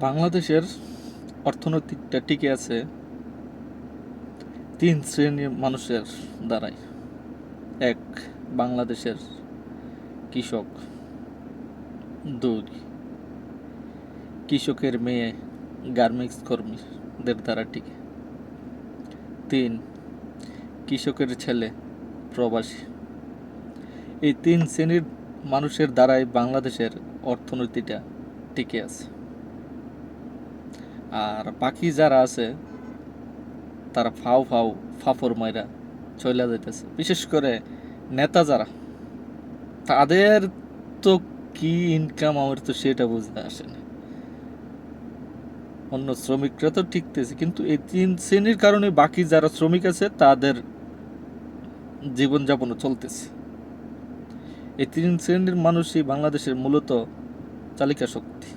বাংলাদেশের অর্থনৈতিকটা টিকে আছে তিন শ্রেণির মানুষের দ্বারাই। এক, বাংলাদেশের কৃষক। দুই, কৃষকের মেয়ে গার্মেন্টস কর্মীদের দ্বারা টিকে। তিন, কৃষকের ছেলে প্রবাসী। এই তিন শ্রেণির মানুষের দ্বারাই বাংলাদেশের অর্থনীতিটা টিকে আছে। আর বাকি যারা আছে, তারা ফাও ফাও, ফাফর মাইরা চলে যাইতেছে। বিশেষ করে নেতা যারা, তাদের তো কি ইনকাম আমার তো সেটা বুঝতে আসে না। অন্য শ্রমিকরা তো টিকতেছে কিন্তু এই তিন শ্রেণির কারণে বাকি যারা শ্রমিক আছে, তাদের জীবনযাপনও চলতেছে। এই তিন শ্রেণির মানুষই বাংলাদেশের মূলত চালিকা শক্তি।